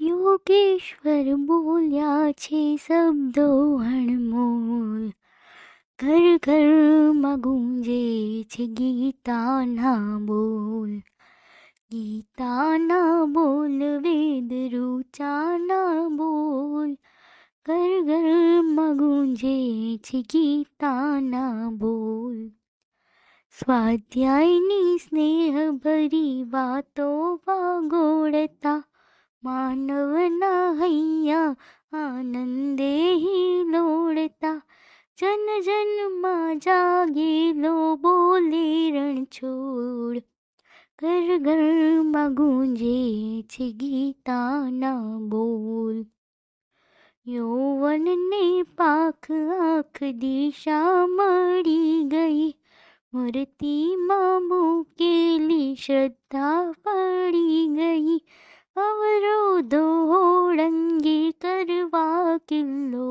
યોગેશ્વર બોલ્યા છે શબ્દો હણમોલ ઘર ઘરમાં ગુંજે છે ગીતાના બોલ. ગીતાના બોલ, વેદ રૂચાના બોલ. ઘર ઘરમાં ગુંજે છે ગીતાના બોલ. સ્વાધ્યાયની સ્નેહ ભરી વાતો વાગોળતા માનવના હૈયા આનંદે લોડતા જન જનમાં જાગેલો બોલે રણછોડ ઘર ઘરમાં ગુંજે છે ગીતાના બોલ યૌવનને પાખ આખ દિશા મળી ગઈ મૂર્તિમાં મૂકેલી શ્રદ્ધા પડી ગઈ કરવા કિલ્લો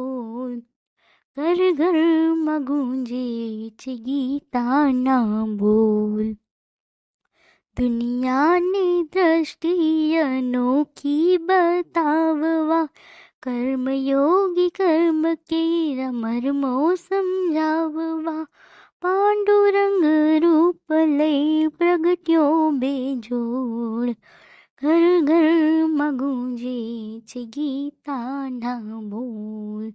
ઘર ઘરમાં ગુંજે છે ગીતાના બોલ દુનિયાની દ્રષ્ટિ અનોખી બતાવવા કર્મયોગી કર્મ કેરા મર્મો સમજાવવા પાંડુરંગ રૂપ લઈ પ્રગટ્યો બેજોડ ઘર ઘરમાં ગુંજે છે ગીતાના બોલ